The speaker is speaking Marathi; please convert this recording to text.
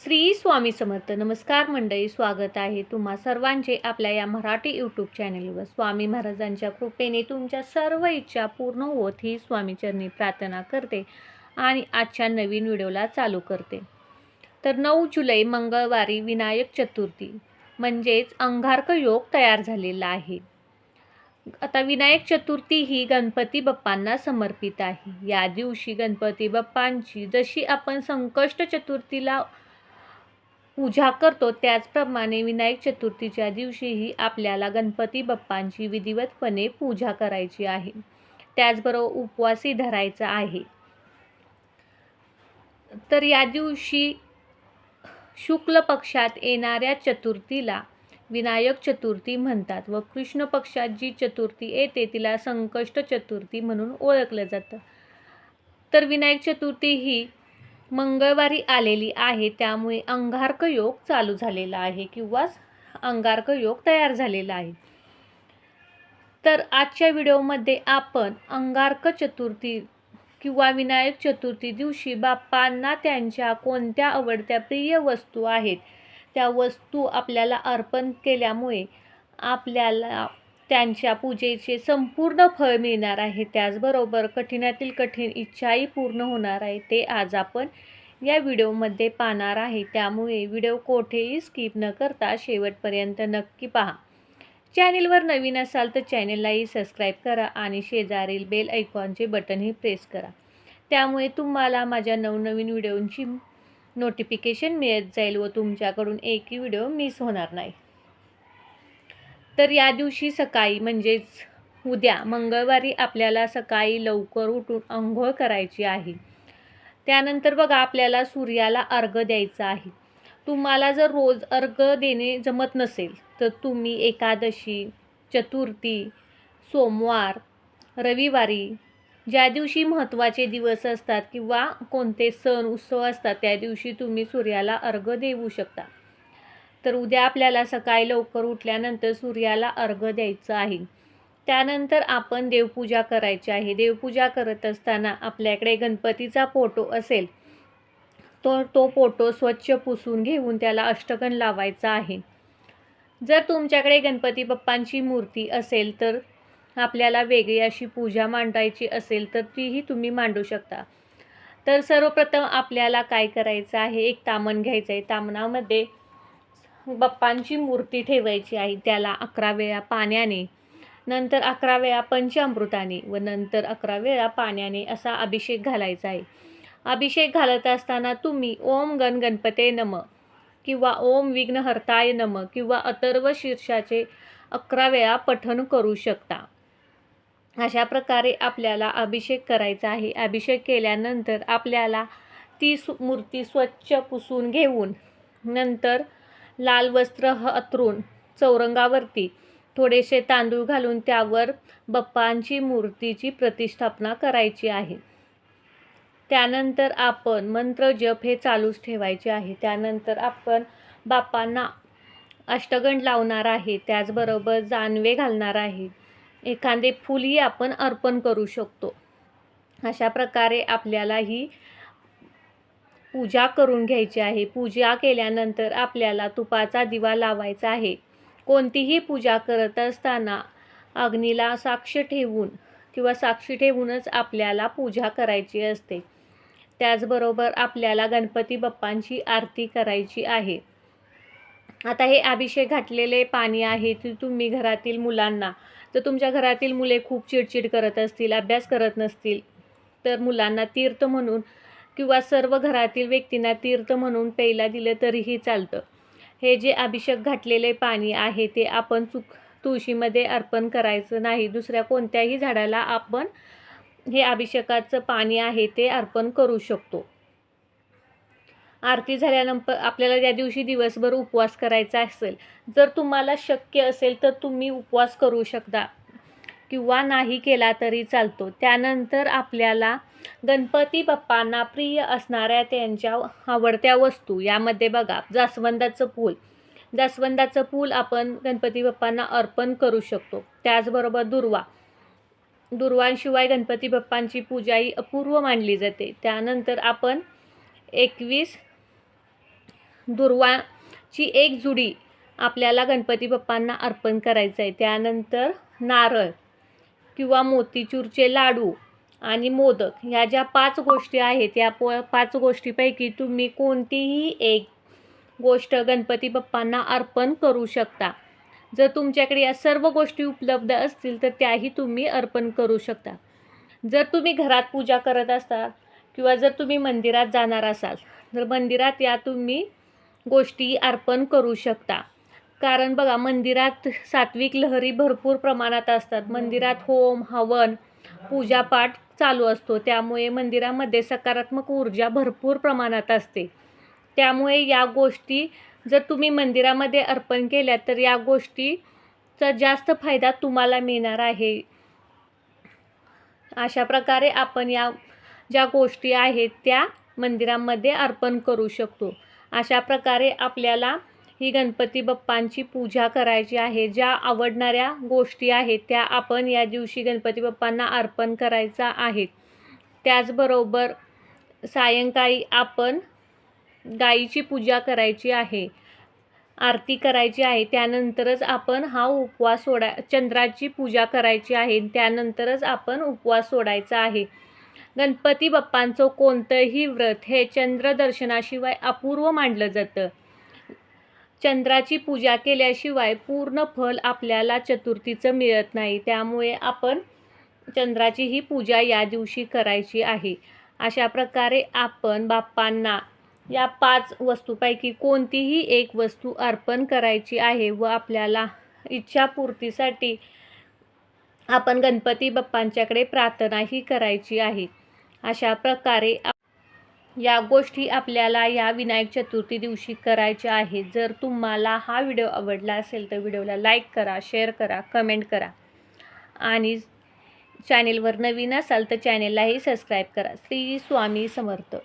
श्री स्वामी समर्थ. नमस्कार मंडळी स्वागत आहे तुम्हा सर्वांचे आपल्या या मराठी यूट्यूब चॅनलवर स्वामी महाराजांच्या कृपेने तुमच्या सर्व इच्छा पूर्ण होत ही स्वामीचरणी प्रार्थना करते आणि आजच्या नवीन व्हिडिओला चालू करते. तर नऊ जुलै मंगळवारी विनायक चतुर्थी म्हणजेच अंगारक योग तयार झालेला आहे. आता विनायक चतुर्थी ही गणपती बाप्पांना समर्पित आहे. या दिवशी गणपती बाप्पांची जशी आपण संकष्ट चतुर्थीला पूजा करतो. त्याचप्रमाणे विनायक चतुर्थीच्या दिवशीही आपल्याला गणपती बाप्पांची विधिवतपणे पूजा करायची आहे. त्याचबरोबर उपवासही धरायचा आहे. तर या दिवशी शुक्ल पक्षात येणाऱ्या चतुर्थीला विनायक चतुर्थी म्हणतात व कृष्ण पक्षात जी चतुर्थी येते तिला संकष्ट चतुर्थी म्हणून ओळखलं जातं. तर विनायक चतुर्थी ही मंगळवारी आलेली आहे त्यामुळे अंगारक योग चालू झालेला आहे किंवा अंगारक योग तयार झालेला आहे. तर आजच्या व्हिडिओमध्ये आपण अंगारक चतुर्थी किंवा विनायक चतुर्थी दिवशी बाप्पांना त्यांच्या कोणत्या आवडत्या प्रिय वस्तू आहेत त्या वस्तू आपल्याला अर्पण केल्यामुळे आपल्याला त्यांच्या पूजेचे संपूर्ण फळ मिळणार आहे. त्याचबरोबर कठीणातील कठीण इच्छाही पूर्ण होणार आहे. ते आज आपण या व्हिडिओमध्ये पाहणार आहे. त्यामुळे व्हिडिओ कोठेही स्किप न करता शेवटपर्यंत नक्की पहा. चॅनेलवर नवीन असाल तर चॅनेललाही सबस्क्राईब करा आणि शेजारील बेल ऐकॉनचे बटनही प्रेस करा. त्यामुळे तुम्हाला माझ्या नवनवीन व्हिडिओंची नोटिफिकेशन मिळत जाईल व तुमच्याकडून एकही व्हिडिओ मिस होणार नाही. तर या दिवशी सकाळी म्हणजेच उद्या मंगळवारी आपल्याला सकाळी लवकर उठून आंघोळ करायची आहे. त्यानंतर बघा आपल्याला सूर्याला अर्घ द्यायचा आहे. तुम्हाला जर रोज अर्घ देणे जमत नसेल तर तुम्ही एकादशी चतुर्थी सोमवार रविवारी ज्या दिवशी महत्त्वाचे दिवस असतात किंवा कोणते सण उत्सव असतात त्या दिवशी तुम्ही सूर्याला अर्घ देऊ शकता. तर उद्या आपल्याला सकाळी लवकर उठल्यानंतर सूर्याला अर्घ द्यायचं आहे. त्यानंतर आपण देवपूजा करायची आहे. देवपूजा करत असताना आपल्याकडे गणपतीचा फोटो असेल. तर तो फोटो स्वच्छ पुसून घेऊन त्याला अष्टगण लावायचा आहे. जर तुमच्याकडे गणपती बाप्पांची मूर्ती असेल तर आपल्याला वेगळी अशी पूजा मांडायची असेल तर तीही तुम्ही मांडू शकता. तर सर्वप्रथम आपल्याला काय करायचं आहे? एक तामण घ्यायचं आहे तामणामध्ये बाप्पांची मूर्ती ठेवायची आहे त्याला अकरा वेळा पाण्याने नंतर अकरा वेळा पंचामृताने व नंतर अकरा वेळा पाण्याने असा अभिषेक घालायचा आहे. अभिषेक घालत असताना तुम्ही ओम गण गणपते नम किंवा ओम विघ्नहर्ताय नम किंवा अतर्व शीर्षाचे अकरा वेळा पठण करू शकता. अशा प्रकारे आपल्याला अभिषेक करायचा आहे. अभिषेक केल्यानंतर आपल्याला ती सु मूर्ती स्वच्छ पुसून घेऊन नंतर लाल वस्त्र अतरून चौरंगावरती. थोडेसे तांदूळ घालून त्यावर बाप्पांची मूर्तीची प्रतिष्ठापना करायची आहे. त्यानंतर आपण मंत्र जप हे चालूच ठेवायचे आहे. त्यानंतर आपण बाप्पांना अष्टगंड लावणार आहे. त्याचबरोबर जानवे घालणार आहे. एखादे फुलही आपण अर्पण करू शकतो. अशा प्रकारे आपल्याला ही पूजा करून घ्यायची आहे. पूजा केल्यानंतर आपल्याला तुपाचा दिवा लावायचा आहे. कोणतीही पूजा करत असताना अग्नीला साक्ष ठेवून किंवा साक्षी ठेवूनच आपल्याला पूजा करायची असते. त्याचबरोबर आपल्याला गणपती बाप्पांची आरती करायची आहे. आता हे अभिषेक घातलेले पाणी आहे ते तुम्ही घरातील मुलांना जर तुमच्या घरातील मुले खूप चिडचिड करत असतील अभ्यास करत नसतील तर मुलांना तीर्थ म्हणून किंवा सर्व घरातील व्यक्तींना तीर्थ म्हणून प्यायला दिलं तरीही चालतं. हे जे अभिषेक घातलेले पाणी आहे ते आपण चुक तुळशीमध्ये अर्पण करायचं नाही. दुसऱ्या कोणत्याही झाडाला आपण हे अभिषेकाचं पाणी आहे ते अर्पण करू शकतो. आरती झाल्यानंतर आपल्याला त्या दिवशी दिवसभर उपवास करायचा असेल. जर तुम्हाला शक्य असेल तर तुम्ही उपवास करू शकता. किंवा नाही केला तरी चालतो. त्यानंतर आपल्याला गणपती बाप्पांना प्रिय असणाऱ्या त्यांच्या आवडत्या वस्तू यामध्ये बघा जास्वंदाचं फूल. जास्वंदाचं फूल आपण गणपती बाप्पांना अर्पण करू शकतो. त्याचबरोबर दुर्वा. दुर्वांशिवाय गणपती बाप्पांची पूजा ही अपूर्व मानली जाते. त्यानंतर आपण एकवीस दुर्वाची एक जुडी आपल्याला गणपती बाप्पांना अर्पण करायचं आहे त्यानंतर नारळ. किंवा मोतीचूरचे लाडू आणि मोदक ह्या ज्या पाच गोष्टी आहेत या प पाच गोष्टीपैकी तुम्ही कोणतीही एक गोष्ट गणपती बाप्पांना अर्पण करू शकता. जर तुमच्याकडे या सर्व गोष्टी उपलब्ध असतील तर त्याही तुम्ही अर्पण करू शकता. जर तुम्ही घरात पूजा करत असाल किंवा जर तुम्ही मंदिरात जाणार असाल तर मंदिरात या तुम्ही गोष्टी अर्पण करू शकता. कारण बघा मंदिरात सात्विक लहरी भरपूर प्रमाणात असतात. मंदिरात होम हवन पूजापाठ चालू असतो. त्यामुळे मंदिरामध्ये सकारात्मक ऊर्जा भरपूर प्रमाणात असते. त्यामुळे या गोष्टी जर तुम्ही मंदिरामध्ये अर्पण केल्या तर या गोष्टीचा जास्त फायदा तुम्हाला मिळणार आहे. अशा प्रकारे आपण या ज्या गोष्टी आहेत त्या मंदिरामध्ये अर्पण करू शकतो. अशा प्रकारे आपल्याला ही गणपती बाप्पांची पूजा करायची आहे. ज्या आवडणाऱ्या गोष्टी आहेत त्या आपण या दिवशी गणपती बाप्पांना अर्पण करायचा आहे. त्याचबरोबर सायंकाळी आपण गाईची पूजा करायची आहे. आरती करायची आहे. त्यानंतरच आपण हा उपवास सोडा चंद्राची पूजा करायची आहे. त्यानंतरच आपण उपवास सोडायचा आहे. गणपती बाप्पांचं कोणतंही व्रत हे चंद्रदर्शनाशिवाय अपूर्व मानलं जातं. चंद्राची पूजा केल्याशिवाय पूर्ण फल आपल्याला चतुर्थीचं मिळत नाही. त्यामुळे आपण चंद्राची ही पूजा या दिवशी करायची आहे. अशा प्रकारे आपण बाप्पांना या पाच वस्तूपैकी कोणतीही एक वस्तू अर्पण करायची आहे व आपल्याला इच्छापूर्तीसाठी आपण गणपती बाप्पांच्याकडे प्रार्थनाही करायची आहे. अशा प्रकारे या गोष्टी आपल्याला या विनायक चतुर्थी दिवशी करायच्या आहेत. जर तुम्हाला हा व्हिडिओ आवडला असेल तर व्हिडिओला लाईक करा शेअर करा कमेंट करा. आणि चॅनेलवर नवीन असाल तर चॅनेललाही सबस्क्राईब करा. श्री स्वामी समर्थ.